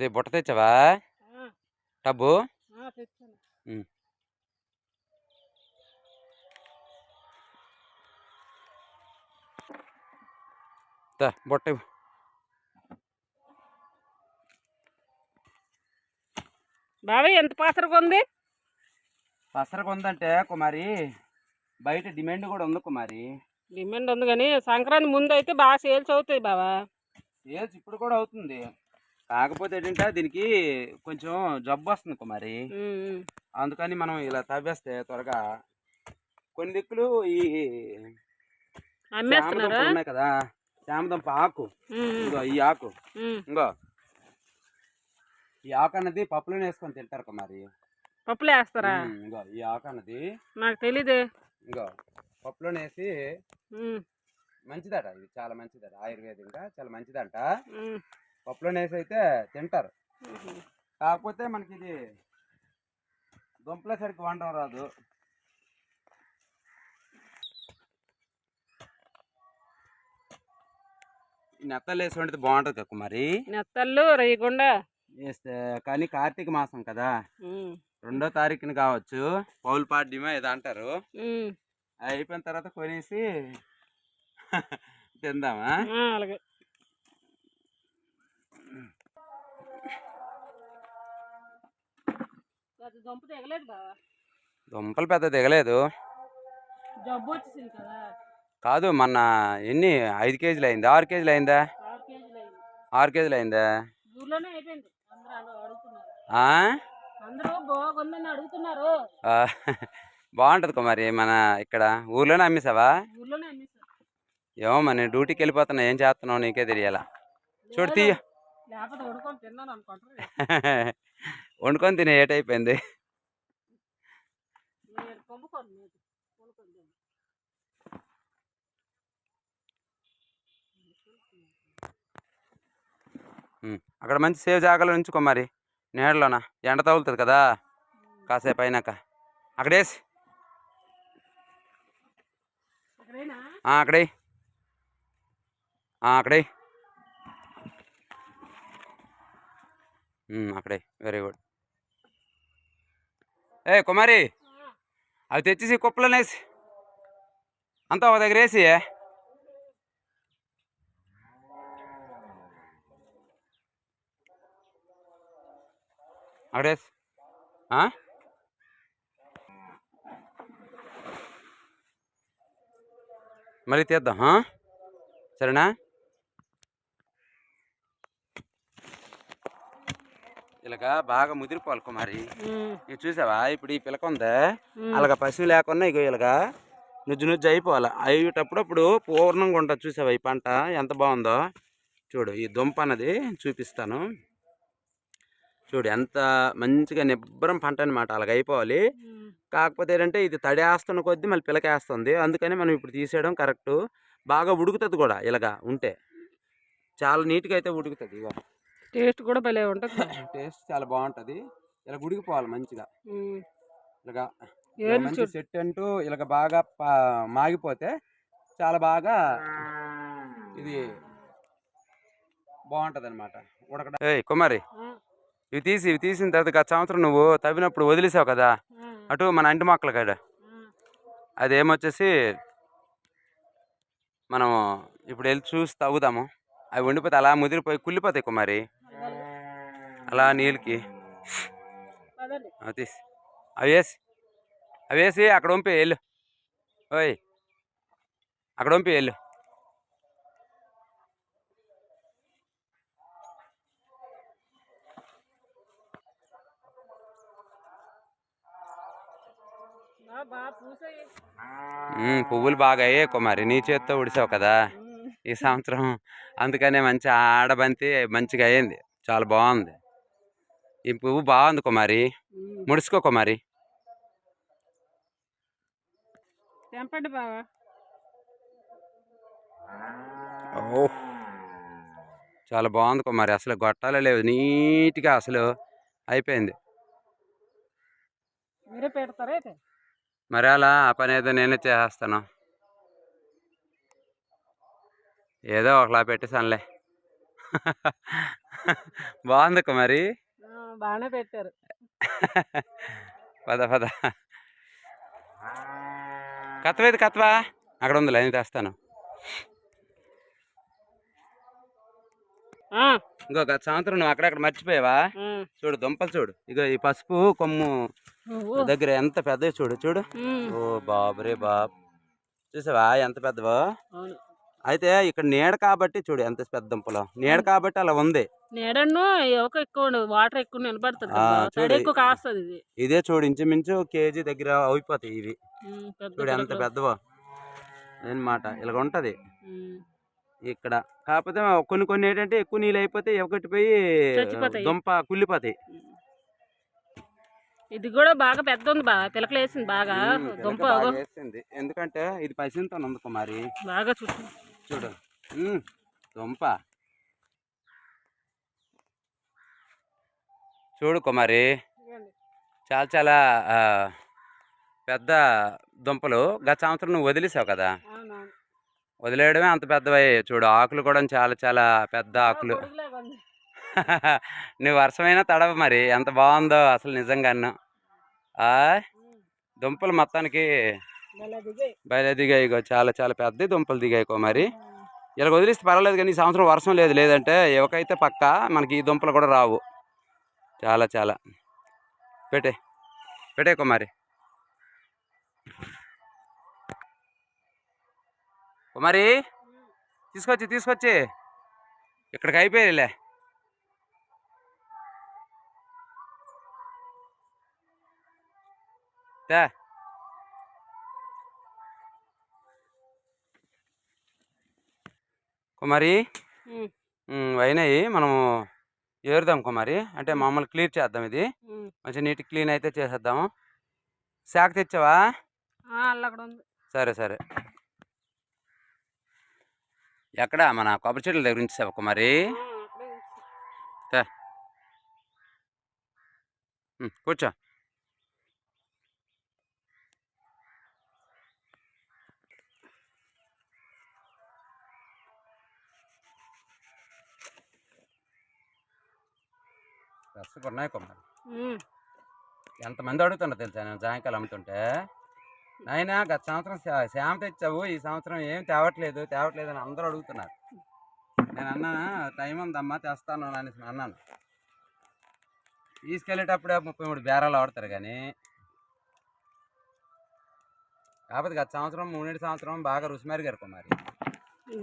అది బుట్ట తెచ్చావా. దా, బుట్ట. బాబాయ్ ఎంత పాసరగా ఉంది? పసరకు ఉందంటే కుమారి బయట డిమాండ్ కూడా ఉంది కుమారి. డిమాండ్ ఉంది కానీ సంక్రాంతి ముందు అయితే బాగా సేల్స్ అవుతాయి బావా. సేల్స్ ఇప్పుడు కూడా అవుతుంది. కాకపోతే ఏంటంటే దీనికి కొంచెం జబ్బు వస్తుంది కుమారి. అందుకని మనం ఇలా తవ్వేస్తే త్వరగా కొన్ని దిక్కులు ఈ చామదుంపలు ఉన్నాయి కదా చామదుంప ఆకు. ఇంకో ఈ ఆకు. ఇంకో. ఈ ఆకు అన్నది పప్పులో వేసుకొని తింటారు కుమారి. పప్పులు వేస్తారా? ఇంకో ఈ ఆకు అన్నది. నాకు తెలీదే. ఇంకో. పప్పులో వేసి మంచిదట ఇది చాలా మంచిదట. ఆయుర్వేదంగా చాలా మంచిదంట. పప్పులో వేసి అయితే తింటారు. కాకపోతే మనకి ఇది దుంపల సరిగ్గా వండడం రాదు. నెత్తలు వేసి వండితే బాగుంటుంది కదా కుమారి? నెత్తళ్ళు రేయకుండా వేస్తే కానీ కార్తీక మాసం కదా. రెండో తారీఖున కావచ్చు. పౌలు పాడ్యమో ఏదో అంటారు. అయిపోయిన తర్వాత కొనేసి తిందామా? అలాగే. దుంప తెగలేదు బావా దుంపలు పెద్ద దిగలేదు జబ్బు వచ్చేసింది కదా? కాదు మొన్న ఎన్ని? ఐదు కేజీలు అయిందా? ఆరు కేజీలు అయిందా? ఆరు కేజీలు అయింది. ఆరు కేజీలు అయిందా? ఊర్లోనే అయిపోయింది. అందరూ అడు- అడుగుతున్నారు. ఆ? అందరూ బాగుందని అడుగుతున్నారు. ఆ, బాగుంటుంది కుమారి మన ఇక్కడ ఊర్లోనే అమ్మేసావా ఊర్లోనే ఏమో మన డ్యూటీకి వెళ్ళిపోతున్నా ఏం చేస్తున్నావు నీకే తెలియాలా? చూడు తీయ. లేకపోతే వండుకొని తిన్నాను అనుకుంటారు. వండుకొని తినే ఏట్ అయిపోయింది. అక్కడ మంచి సేవ్ జాగాలో ఉంచుకో మరి. నీడలోన? ఎండ తగులుతుంది కదా. కాసేపు అయినాక. అక్కడేసి అక్కడే అక్కడే అక్కడే వెరీ గుడ్ ఏ కుమారి అవి తెచ్చేసి కుప్పలనేసి అంతా ఒక దగ్గర వేసి. అక్కడేసి. ఆ? మళ్ళీ తీద్దాం సరేనా? ఇలాగ బాగా ముదిరిపోవాలి కుమారి. ఇది చూసావా? ఇప్పుడు ఈ పిలక ఉందే. అలాగ పసుపు లేకుండా ఇగో ఇలాగా నుజ్జు నుజ్జు అయిపోవాలి. అయ్యేటప్పుడు అప్పుడు పూర్ణంగా ఉంటుంది చూసావా ఈ పంట? ఎంత బాగుందో? చూడు ఈ దుంప అన్నది చూపిస్తాను. చూడు ఎంత మంచిగా నిబ్బరం పంట అనమాట అలాగ అయిపోవాలి. కాకపోతే ఏంటంటే ఇది తడేస్తున్న కొద్దీ మళ్ళీ పిలకేస్తుంది. అందుకని మనం ఇప్పుడు తీసేయడం కరెక్టు. బాగా ఉడుకుతుంది కూడా ఇలాగా ఉంటే. చాలా నీట్గా అయితే ఉడుకుతుంది ఇగో. టేస్ట్ కూడా భలే ఉంటుంది టేస్ట్ చాలా బాగుంటుంది ఇలా ఉడికిపోవాలి మంచిగా. ఇలాగా ఇలా మంచి సెట్ అంటూ ఇలాగ బాగా పా- మాగిపోతే చాలా బాగా ఇది బాగుంటది అనమాట ఉడకడం కుమారి ఇవి తీసి ఇవి తీసిన తర్వాత గత సంవత్సరం నువ్వు తవ్వినప్పుడు వదిలేసావు కదా? అటు మన అంటి మొక్కల కాడ. అదేమొచ్చేసి మనం ఇప్పుడు వెళ్ళి చూసి తవ్వుదాము. అవి ఉండిపోతే అలా ముదిరిపోయి కుళ్ళిపోతాయి కుమారి. అలా నీళ్ళకి. తీసి. అవి వేసి. అవి వేసి అక్కడ పంపి వెళ్ళు. ఓయ్. అక్కడ పంపి వెళ్ళు. పువ్వులు బాగా అయ్యాయి కుమారి నీ చేత్తో ఉడిసావు కదా. ఈ సంవత్సరం అందుకనే మంచి ఆడబంతి మంచిగా అయ్యింది చాలా బాగుంది. ఈ పువ్వు బాగుంది కుమారి. ముడుచుకో కుమారి తెంపండి బావా. ఓ చాలా బాగుంది కుమారి అసలు గొట్టాలే లేవు. నీట్గా అసలు అయిపోయింది. మీరే పెడతారా అయితే? మరి అలా ఆ పని ఏదో నేనే చేస్తాను ఏదో ఒకలా పెట్టేసానులే బాగుంది కుమారి బాగానే పెట్టారు. పద పద. కత్వైతే కత్వా అక్కడ ఉంది లైన్ తెస్తాను ఇంకో గత సంవత్సరం నువ్వు అక్కడక్కడ మర్చిపోయావా. చూడు దుంపలు చూడు. ఇగో ఈ పసుపు కొమ్ము దగ్గర ఎంత పెద్దవి చూడు చూడు. ఓ బాబురే బాబ్. చూసావా? ఎంత పెద్దవో? అయితే ఇక్కడ నీడ కాబట్టి చూడు ఎంత పెద్ద దుంపలు. నీడ కాబట్టి అలా ఉంది. నీడను ఒక ఎక్కువ వాటర్ ఎక్కువ నిలబడుతుంది. ఎక్కువ కాస్తుంది ఇది. ఇదే చూడు ఇంచుమించు కేజీ దగ్గర అయిపోతాయి ఇవి. చూడు ఎంత. పెద్దవో? అనమాట ఇలాగ ఉంటది. ఇక్కడ. కాకపోతే కొన్ని కొన్ని ఏంటంటే ఎక్కువ నీళ్ళు అయిపోతే ఎవగట్టిపోయి చచ్చిపోతాయి. దుంప కుళ్ళిపోతాయి. ఇది కూడా బాగా పెద్ద ఉంది బాగా. పిలకలు వేసింది బాగా దుంప. ఎందుకంటే ఇది పసితో ఉంది కుమారి. బాగా చుట్టూ. చూడు. దుంప. చూడు కుమారి చాలా చాలా పెద్ద దుంపలు. గత సంవత్సరం నువ్వు వదిలేసావు కదా? వదిలేయడమే అంత పెద్దవై చూడు ఆకులు కూడా చాలా చాలా పెద్ద ఆకులు. నువ్వు వర్షమైనా తడవ మరి ఎంత బాగుందో అసలు ఉమ్, దుంపలు మొత్తానికి. బయలు దిగాయి ఇగో చాలా చాలా పెద్ద దుంపలు దిగాయి మరి. ఇలా వదిలిస్తే పర్వాలేదు కానీ ఈ సంవత్సరం వర్షం లేదు. లేదంటే ఎవకైతే పక్క మనకి ఈ దుంపలు కూడా రావు. చాలా చాలా. పెట్టే పెట్టే కుమారి కుమారి తీసుకొచ్చి తీసుకొచ్చి. ఇక్కడికి అయిపోయాయిలే తే కుమారి? అయినాయి. మనము ఏరుదాం కుమారి. అంటే మామూలు క్లియర్ చేద్దాం ఇది. మంచి నీట్ క్లీన్ అయితే చేసేద్దాము. శాఖ తెచ్చావా? సరే సరే. ఎక్కడ? మన కొబ్బరి చెట్ల దగ్గర కుమారి? ఉంది. తే. ఉమ్, కూర్చో. ఉన్నాయి ఉమ్, ఎంతమంది అడుగుతున్నారు తెలుసా నేను సాయంకాలం అమ్ముతుంటే? నాయనా గత సంవత్సరం శా- శామ తెచ్చావు ఈ సంవత్సరం ఏం తేవట్లేదు తేవట్లేదు అని అందరూ అడుగుతున్నారు. నేను అన్నా టైం ఉందమ్మా తెస్తాను అని అన్నాను. తీసుకెళ్ళేటప్పుడే ముప్పై మూడు బేరాలు ఆడతారు కానీ. కాకపోతే గత సంవత్సరం మూడేడు సంవత్సరం బాగా రుచిమారి గారు కుమారి.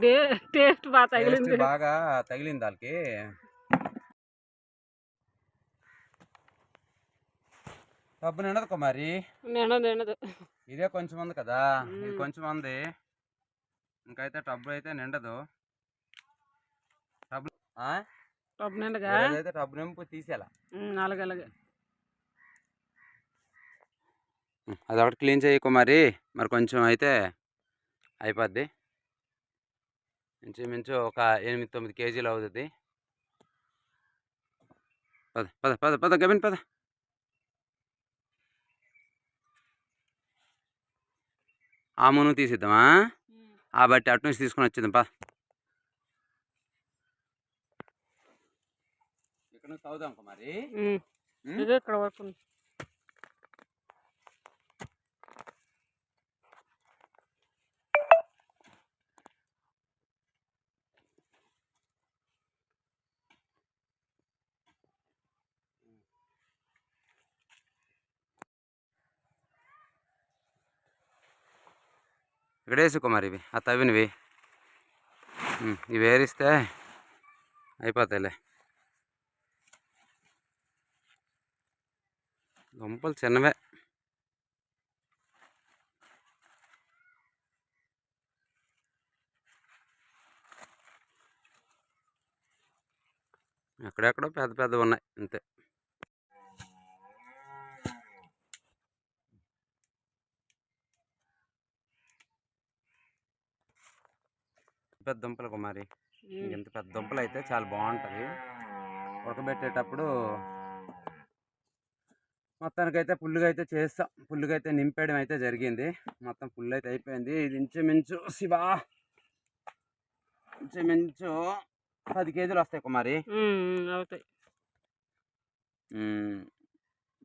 డే- టేస్ట్ బాగా తగిలింది. బాగా తగిలింది వాళ్ళకి. డబ్బు నిండదు కుమారి. నిండదు ఇదే కొంచెం ఉంది కదా? ఇది. కొంచెం ఉంది. ఇంకైతే టబ్బు అయితే నిండదు. టబ్బు? టబ్బు నిండగా టబ్బు నింపు తీసేలా. అలాగే అది ఒకటి క్లీన్ చేయి కుమారి. మరి కొంచెం అయితే అయిపోద్ది. ఇంచుమించు ఒక ఎనిమిది తొమ్మిది కేజీలు అవుతుంది. పద పద పద పద గబిన్ పద. ఆ మును తీసిద్దామా. ఆ బట్టి అటు నుంచి తీసుకొని వచ్చింది పా ఇక్కడ నుంచి చదువుదాం? ఇదే ఇక్కడ వరకు ఇక్కడ వేసుకో మరి ఇవి. ఆ తవ్వినవి. ఇవి వేరిస్తే అయిపోతాయిలే. దుంపలు చిన్నవే. ఎక్కడెక్కడో పెద్ద పెద్దవి ఉన్నాయి అంతే. పెద్ద దుంపలు కుమారి. ఇంత పెద్ద దుంపలు అయితే చాలా బాగుంటుంది. ఉడకబెట్టేటప్పుడు మొత్తానికైతే పుల్లుగా అయితే చేస్తాం. పుల్లుగా అయితే నింపేయడం అయితే జరిగింది. మొత్తం పుల్లు అయితే అయిపోయింది. ఇది ఇంచుమించు శివా. ఇంచుమించు పది కేజీలు వస్తాయి కుమారి. అవుతాయి.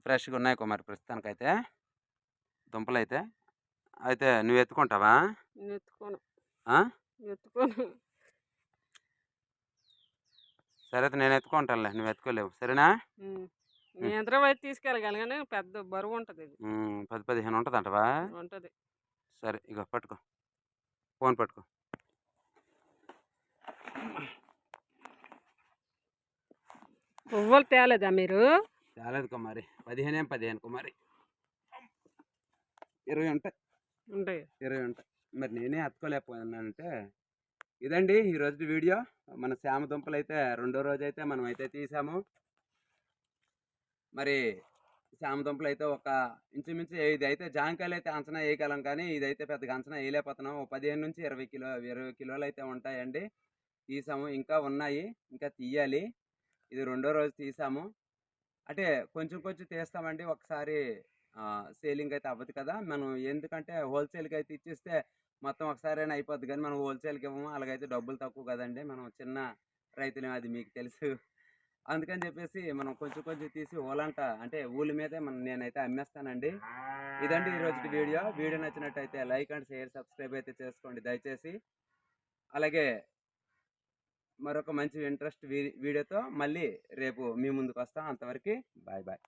ఫ్రెష్గా ఉన్నాయి కుమారి ప్రస్తుతానికైతే. దుంపలు అయితే అయితే నువ్వు ఎత్తుకుంటావా? ఎత్తుకోను? ఎత్తుకోను. సరే అయితే నేను ఎత్తుకుంటానులే నువ్వు ఎత్తుకోలేవు. సరేనా? అయితే తీసుకెళ్ళగలను కానీ పెద్ద బరువు ఉంటుంది ఇది. పది పదిహేను ఉంటుందంటవా? ఉంటుంది. సరే ఇగో పట్టుకో. ఫోన్ పట్టుకో. పువ్వులు తేలేదా మీరు? చాలేదు కుమారి. పదిహేనే పదిహేను కుమారి. ఇరవై ఉంటాయి. ఉంటాయి. ఇరవై ఉంటాయి. మరి నేనే అతుకోలేకపోయానంటే ఇదండి ఈరోజు వీడియో. మన శ్యామ దుంపలు అయితే రెండో రోజు అయితే మనం అయితే తీసాము. మరి శ్యామ దుంపలు అయితే ఒక ఇంచుమించు ఇది అయితే జాంకాయలు అయితే అంచనా వేయగలం కానీ ఇదైతే పెద్దగా అంచనా వేయలేకపోతున్నాం ఒక పదిహేను నుంచి ఇరవై కిలో ఇరవై కిలోలు అయితే ఉంటాయండి. తీసాము ఇంకా ఉన్నాయి ఇంకా తీయాలి. ఇది రెండో రోజు తీసాము. అంటే కొంచెం కొంచెం తీస్తామండి. ఒకసారి సేలింగ్ అయితే అవ్వదు కదా. మనం ఎందుకంటే హోల్సేల్కి అయితే ఇచ్చేస్తే మొత్తం ఒకసారైనా అయిపోద్ది కానీ మనం హోల్సేల్కి ఇవ్వము. అలాగైతే డబ్బులు తక్కువ కదండి. మనం చిన్న రైతులేమో అది మీకు తెలుసు. అందుకని చెప్పేసి మనం కొంచెం కొంచెం తీసి ఓలంట అంటే ఊళ్ళ మీదే మనం నేనైతే అమ్మేస్తానండి. ఇదండి ఈ రోజు వీడియో. వీడియో నచ్చినట్టయితే లైక్ అండ్ షేర్ సబ్స్క్రైబ్ అయితే చేసుకోండి దయచేసి. అలాగే మరొక మంచి ఇంట్రెస్ట్ వీడియోతో మళ్ళీ రేపు మీ ముందుకు వస్తాం అంతవరకు బాయ్ బాయ్.